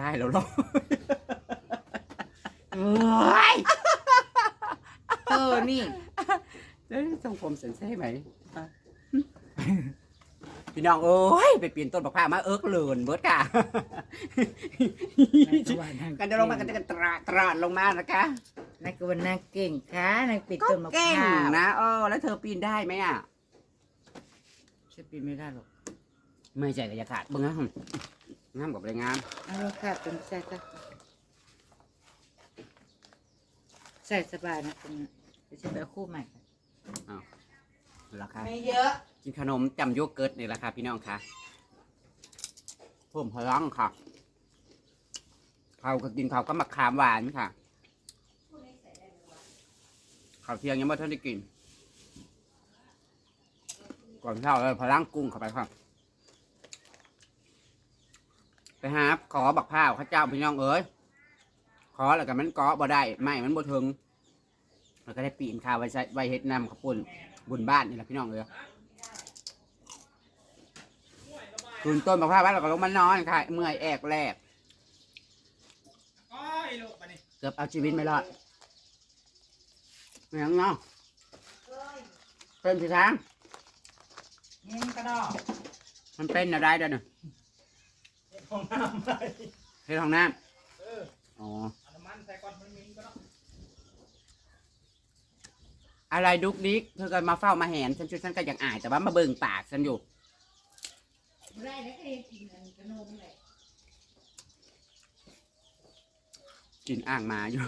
ได้แล้วเหรอโอ้ยเออนี่เอ้ยทรงผมเซนเซ่ไหมอะพี่น้องเอ้ยไปปีนต้นบักพร้าวมาเอิกเลินเบิดค่ะ กันจะลงมากันจะกันตราตราดลงมานะคะนักกวันนางเก่งค่ะนางปิดก็ต้นมะพเก่งร้าวนะเออแล้วเธอปีนได้ไหมอะ ฉันปีนไม่ได้หรอก ไม่ใจกับยาขาดเบิ้งนะ งามกับไรงามเอาละค่ะเป็นใส่ซะใส่สบายนะคุณเดี๋ยวฉันไปเอาคู่ใหม่ค่ะราคาไม่เยอะกินขนมจำโยเกิร์ตนี่ราคาพี่น้องค่ะเพิ่มพลังค่ะเขาก็กินเขาวก็มะขามหวานค่ะข้าวเที่ยงยังไม่ทันได้กิน ก่อนเช้าเลยพลังกุ้งเข้าไปครับ ไปหาขอบักพร้าวข้าเจ้าพี่น้องเอ้ยขอแล้วกันมันเกาะบ่ได้ไม่มันบ่ถึงแล้วก็ได้ปีนข้าวไว้ใส่ไว้เฮ็ดน้ำข้าวปุ้นบุญบ้านนี่แหละพี่น้องเอ้ยคืนต้นบักพร้าวไว้แล้วก็ลงมานอนค่ะเมื่อยแอกแรกก้อยลูกมานี่เกือบเอาชีวิตไม่รอดไม่ยังเนาะเป็นสิทางนี่กระดอกมันเป็นอะไรเด้อเนี่ย เฮ็ดของน้ำไปเฮ็ดห้องน้เออำอ๋อ เอาน้ำมันใส่ก่อนมันมีก็เนาะอะไรดุกดิกเธอก็มาเฝ้ามาแหนฉันช่วยฉันก็ยังอายแต่ว่ามาเบิ่งปากฉันอยู่ได้แล้วก็ยังกินขนมเลยกินอ่างหมาอยู่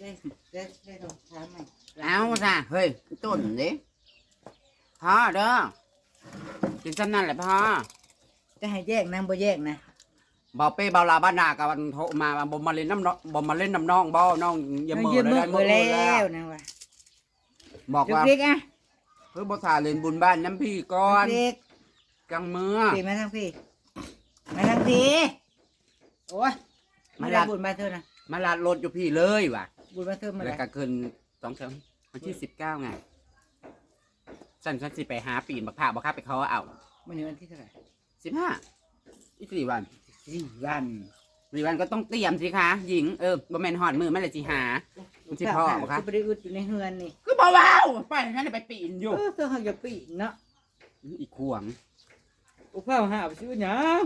ได้ได้ได้รองเท้าใหม่เอาซะเฮ้ยต้นดิพ่อเด้อกินซ้ำนั่นแหละพ่อ จะให้แยกนางบ่แยกนะเบาเป้เบาลาบ้านนากับวันโทรมาว่าบ่มาเล่นน้ำน้องบ่มาเล่นน้ำน้องบ่น้องอย่าเหมือยืมมือได้ไปได้แล้แล้ววนะว่ะบอกลูกว่าเล็กอะเพื่อบ่ทาเล่นบุญบ้านน้ำพี่ก่อนลูกเล็กจังมือพี่มาทางพี่มาทางพี่โอ้ยมามาลาลาดบุญมาเถอะนะมาลาดรถอยู่พี่เลยว่ะ บุญมาเถอะมาแล้วเลยก็เกินสองเทอมวันที่สิบเก้าไงฉันฉันสิไปหาปีนบักผ่าบักคับไปเขาเอาวันนี้วันที่เท่าไหร่ สิบห้าอีกสี่วันสี่วันสี่วันก็ต้องเตรียมสิคะหญิงเออบ่แม่นหอดมือไม่เลยสิหามันสิพ่อบ่คะจะไปได้อุดอยู่ในเฮือนนี่คือบ่ว้าวไปฉันจะไปปีนอยู่เออเธอหักอย่าปีกเนาะอีกขวงอุพ้าหาไปซื้อหยัง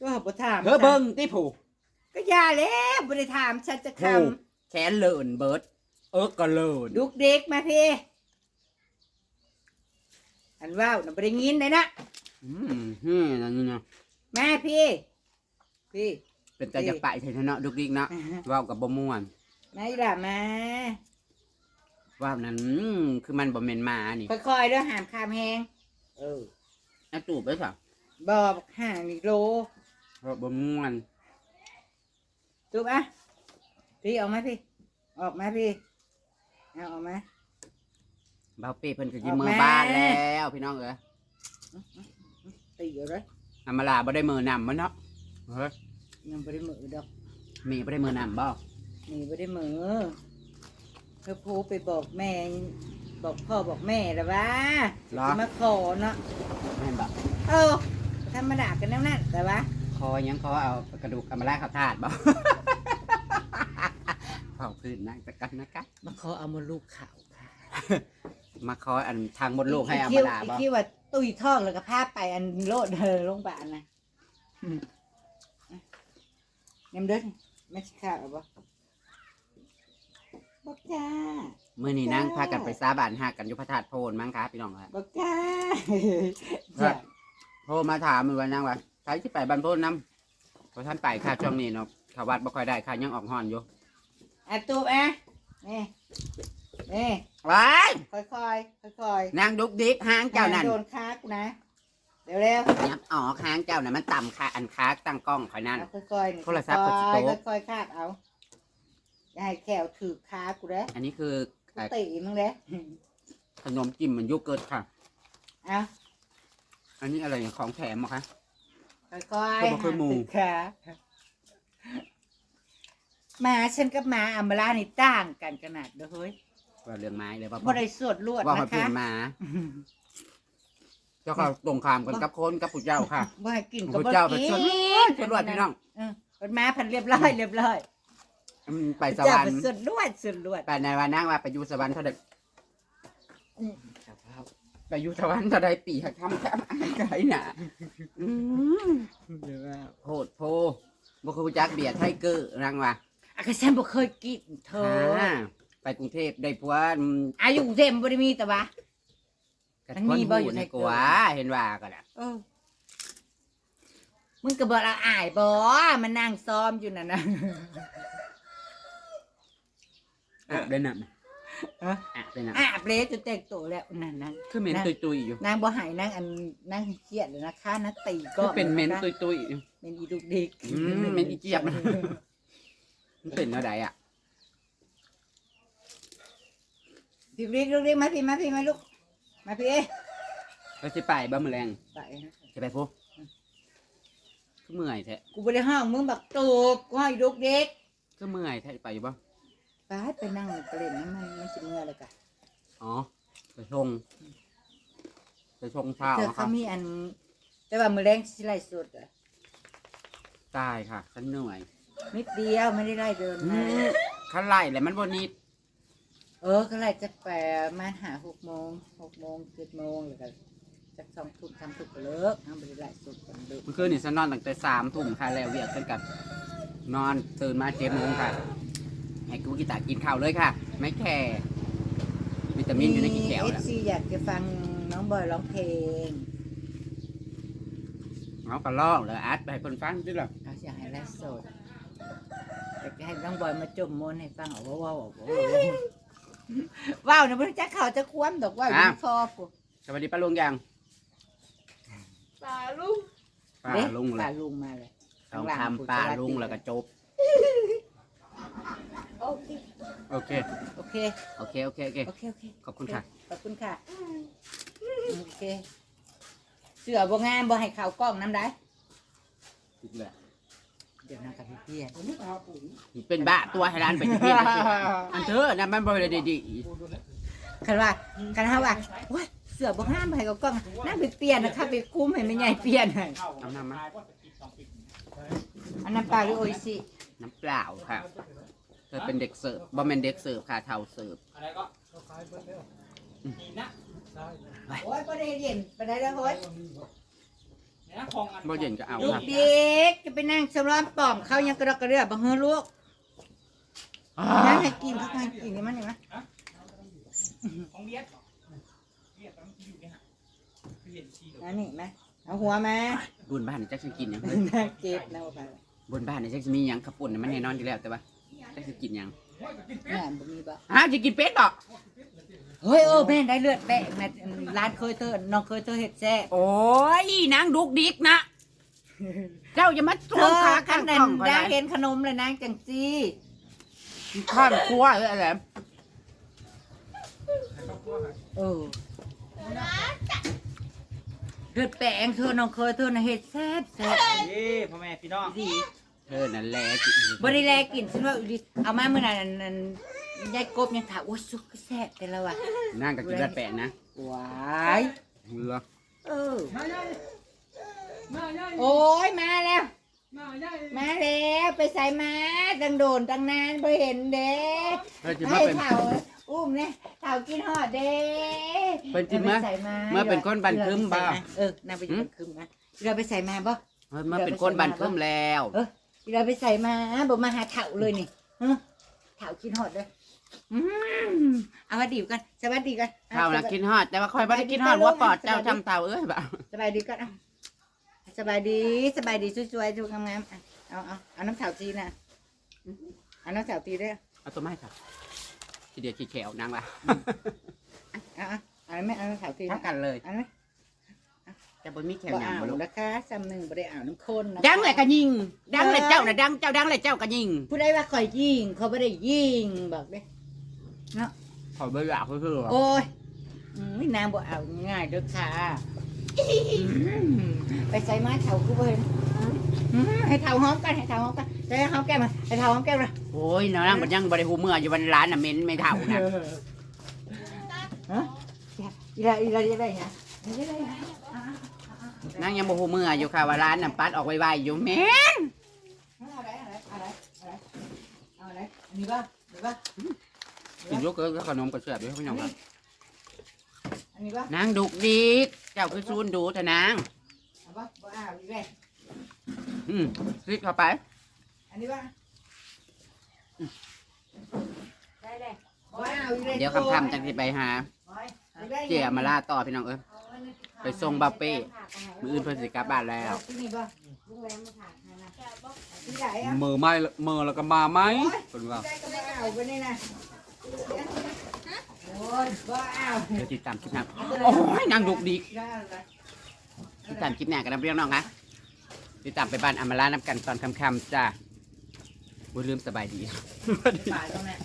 ก็หับบ่ถามเธอเบิ้งที่ผูกก็อย่าแล้วบ่ได้ถามฉันจะคผูกแขนเลินเบิดเอิกก็เลินำลูกเด็กมาพี่อันว่าวน่ะบ่ได้ยินเลยนะ อืมนี่นั่นนี่นะแม่พี่ พี่ เป็นแต่จะไปเถอะเนาะดุกดิกเนาะเว้ากับบ่ม่วนมาอีหล่ะมาเว้านั้นอืมคือมันบ่แม่นหมานี่ค่อยๆเด้อหามคามแหงเออเอาตูบไปซะบอกห่างอีกโลเพราะบ่ม่วนจุ๊บอะพี่ออกมาพี่ ออกมาพี่เอาออกมาเบาเป้เพิ่นก็สิออกมามือบ้านแล้วพี่น้องเอ้ย ตีอยู่เลยอามาลาบ่ได้มือนำมันเนาะเฮ้ยยังไม่ได้มือดอกแมีบ่ได้มือนำบ่นี่ไม่ได้มือเธอโพไปบอกแม่ บอกพ่อบอกแม่แล้วว่าเหรอจะมาขอเนาะแม่นบ่เออธรรมดากันแน่นั่นแต่ว่าคอยังคอเอากระดูกอามาลาเข้าถาดบ่ เผาพื้นนั่งตะกันนะคะมาขอเอามดลูกขาวค่ะ มาคออันทางมดลูกให้อาคิมาวลาอีบ่คิวว่าตุยท้องแล้วก็พาไปอันโลดเธอลงบานนะอืมอะยำเด้อไม่ใช่ข้าวเอาบ่บอกจ้า มื้อนี้นั่งพากันไปสาบานหักกันอยู่พระธาตุโพนมั้งคะพี่น้องครับ บอกจ้าครับโทรมาถามมือวันนั่งว่าใครที่ไปบ้านโพนนำเพราะท่านไปค่ะช่วงนี้เนาะเขาวัดบ่ค่อยได้ค่ะยังออกห่อนอยู่อะตูบอะนี่นี่ว้าย ค่อยๆค่อยๆ นาง ดุกดิกหางเจ้านั่นโดนค้ากูนะเร็วยับอ๋อหางเจ้านั่นมันต่ำค่ะอันค้าตั้งกล้องคอยๆนั่นเอาค่อยๆนี่โทรศัพท์กดสค่โต๊ะอยๆค่อยๆคาดเอาอย่าให้แขวถือค้ากูเด้อันนี้คือกูเอ่อตีมึงเด้ขนมจิ้มมันโยเกิร์ตค่ะเอาอันนี้อะไรเนี่ยของแถมเหรอคะค่อยก็ๆบ่เคยหมู่ถือค้าหมาฉันกับหมาอัมบาลานี่ต่างกันขนาดเด้อเฮ้ย ว่าเรื่องไม้เลยว่าบ่ได้สวดลวดว่านะเขาเป็คะนหมา เจ้าก็ตรงข้ามกันกับคนกับผู้เจ้าค่ะ บ่ให้กินก็ผู้บ่เจ้าไปกินชวนชวนรวดพี่น้องเออมันมาพันเรียบร้อยเรียบร้อยอืมไปสเจ้าวรรไปค์สุดลวดสุดลวดไปในวันนั่งว่าไปอยู่สวรรค์เท่าใดไปอยู่สวรรค์เท่าใดปีหักทำแค่ไก่หนาอืมโหดโพบ่คือจักเบียดไทเกอร์รังว่าอากาฉันบ่เคยกินเธออ่า ไปกรุงเทพได้ผัวอืมอายุกรุงเทพบ่ได้มีแต่ว่ากระมันทมีนบ่หูอยู่ในในกัวเห็นว่าก็ได้เออมึงก็บอกละอายบ่มันนั่งซ้อมอยู่นั่นน่ะอะได้นำฮะอะได้นำอาบเลยจนแต่งตัวแล้วนั่นนั่นคือเหม็นตุยตุยๆอยู่นางบ่ใหายนางอันนางเครียดเลยนะคะนักตีก็คือเป็นเหม็นตุยตุยๆอยู่ เป็นอีดุกดิกอืมเหม็นอีเจี๊ยบ มันเป็นอะไรอะ พี่ดิกลูกดิกมาพี่มาพี่มาลูกมาพี่เอ้ยเราจะไปบ้ามือแรงไปนะจะไปพูคือเมื่อยแท้กูบ่ได้ห้องมึงบักตูบกูให้ดุกดิกคือเมื่อยแท้ไปอยู่บ่ไปไปนั่งไปเล่นน้ำมันมันสิเมื่อเลยกะอ๋อไปชงไปชงข้าวเธอนะครัเขาบมีอัน แต่ว่ามือแรงสิไล่สดอะตายค่ะฉันเหนื่อยนิดเดียวไม่ได้ไล่เดินอืมามขันไล่แหละมันบนนิด เออก็ไล่จะไปมาหาหกโมงหกโมงเจ็ดโมงแล้วก็จากสองทุ่มสามทุ่มก็เลิกทำไปไล่สดกันเลิกเมื่อคืนนี่ฉันนอนตั้งแต่สามทุ่มค่ะแล้วเวียกฉันกับนอนตื่นมาเจ็ดโมงค่ะให้กูกิตากินข้าวเลยค่ะ ไม่แคร์วิตามินอยู่ในกี่แก้วเอฟแล้วซีอยากจะฟังน้องบอยร้องเพลงเอากระลอกเลยอัดไปให้คนฟังด้วยหรอเขาอยากให้ไล่สดอยากจะให้น้องบอยมาจมมนต์ให้ฟังเอาว้าวว้าวว้าว ว้าวเนะบ่รู้จักเขาจะคว่ำดอกว่าวอยู่ในคอพวกสวัสดีป้าลุงยังป่าลุงป้าลุงเลยปลาลุงมาเลยต้องทำป้าลุงแล้วก็จบโอเคโอเค โอเค โอเค โอเคโอเคขอบคุณค่ะ ขอบคุณค่ะโอเคเสือบ่งามบ่ให้เขาวกล้องน้ำได้ ติดเลย เดี๋ยวนะกับพี่เพียนเป็นบ้าตัวให้ร้านไปที่พี่นะสิอันเธอนะมันบริเลยดีคันว่าคันฮาว่าโอ้ยเสือบ่งามบ่ให้ข่าวกล้องนั่นไปเปลี่ยนนะคะไปคุ้มให้แม่ใหญ่เปลี่ยนให้เอาน้ำมาอันนั้นปลาหรือโออิชิน้ำเปล่าค่ะเธอเป็นเด็กเสิร์ฟบอมเมนเด็กเสิร์ฟค่ะเท่าเสิร์ฟอะไรก็ขายเบิดแล้วนี่นะได้โอ้ยบ่ได้เย็นบ่ได้แล้วโอ้ยเนี่ยของอัน บ่เย็นก็เอาลูกค่ะเด็กจะไปนั่งสำรอมปอมเขายังกระดอกกระเดือบ่เฮือลูกนั่งให้กินเขาให้กินนี่มันนี่มั้ยของเวียดเวียดมันอยู่เนี่ยฮะคือเห็นชีอันนี้ไหมเอาหัวมาบุญบ้านนี่จักสิกินหยังน่าเก็บนะว่าไปบนบ้านนี่จักสิมีหยังขับปุ่นนี่มันแน่นอนอยู่แล้วแต่ว่าจักสิกินหยังแม่นบ่มีบ่ฮะจะกินเป็ดบ่เฮ้ยโอ้แม่นได้เลือดแปะแม่ ร้านเคยเตอน้องเคยเตอเฮ็ดแซ่บโอ้ยนางดุกดิกนะ เจ้าอย่ามาเธทวงอขาคัข้านงนั้กนล่องก็ได้ได้เห็นขนมเลยนางจังซี่ข้างครัวเอ้ยอะไรเออเลือดแปะเธอน้องเคยเธอน่ะเฮ็ดแซ่บแซ่บเอ้พ่อแม่พี่น้องดีเธอนั่นแหละกินบ่ได้แลกินฉันว่าอีหลีเอามามื้อนั้นอันอัน ยายกบยังถามโอ้ยสุกก็แซ่บแต่ละว่ะนางก็กินเลือดแปะนะว้ายเหรอเออมาใหญ่มาใหญ่โอ้ยมาแล้วมาใหญ่มาแล้วไปใส่มาตั้งโดนตั้งนานบ่เห็นเด้เธอจะให้มาเป็นเฒ่าอุ้มเนี่ยเฒ่ากินฮอดเด้เป็นจริงไหมอาใส่มาเมื่อเป็นคนบันทึมบ่เออนางไปอยู่บันทึมนะเราไปใส่มาบ่ เฮ้ยมาเป็นคนบันเทิมแล้วเออเราไปใส่มาบ่มาหาเฒ่าเลยนี่ฮะเฒ่ากินฮอดเด้อ อืมเอามาดีกันสวัสดีกันเท่านะกินฮอด แต่ว่าคอยไม่ได้กินฮอดว่าปอดเจ้าทำเท่าเอ้ยบ่าสบายดีกันอะสบายดีสบายดีสวยๆดูงามๆอะเอาเอาเอาน้ำเฒ่าจีนะเอาน้ำเฒ่าจีได้อเอาตัวไม้ค่ะทีเดียวขี้แขวนางละเอาเอาเอาไหมเอาน้ำเฒ่าจีเท่านะกันเลยเอาไหมจะบนมีแขวบ่หยังเอาบ่ลูกนะคะซ้ำหนึ่งบ่ได้เอาน้ำข้นนะคะดังเลยก็ยิง ดังเลยเจ้าน่ะดังเจ้าดังเลยเจ้าก็ยิง ผู้ใดว่าข่อยยิงเขาไม่ได้ยิงบอกเด้ ขอเบอร์อยากคือโอ้ยอืมนางบ่เอาง่ายเด้อค่ะไปใส่ไม้เถากูเห็นอืมให้เถาหอมกันให้เถาหอมกันใส่หอมแก้มมาให้เถาหอมแก้มมาโอ้ยน้องมันยังบริหูเมื่ออยู่วันร้านน่ะเหม็นไม่เท่านะฮะอีลาอีลาจะได้ไงไม่ได้เลยอะนางยังบ่ฮู้มืออยู่ค่ะว่าร้านน้ำปัดออกไวๆอยู่แม่นเอาอะไรเอาอะไรเอาอะไรเอาอะไรอันนี้ป่ะหรือป่ะ กินลูกเอ้ยกับขนมกับเสือบด้วยพี่น้องครับอันนี้ป่ะนางดุกดิกเจ้าคือซูนดูแต่นางเอาป่ะบ่อ้าวอีกแล้วอืมคลิกเข้าไปอันนี้ป่ะได้เลยบ่อ้าวอีกแล้วเดี๋ยวคำๆจังสิไปหาเจียมาล่าต่อพี่น้องเอ้ย ไปส่งบาเป้ มืออื่นเพิ่นสิกลับบ้านแล้ว ที่นี่ป่ะลุงแรมมาถามให้นะที่ไหนอะมือไม่มือแล้วก็มาไหมคนว่าได้ก็บ่อ้าวไปนี่นะโอ้ยบ่อ้าว เดี๋ยวติดตามคลิปหน้าโอ้ยนางดุกดิกได้เลยติดตามคลิปหน้ากันนะพี่น้องนะติดตามไปบ้านอามาลาน้ำกันตอนค่ำๆจ้าบ่ลืมสบายดีฝ่ายตรงนั้น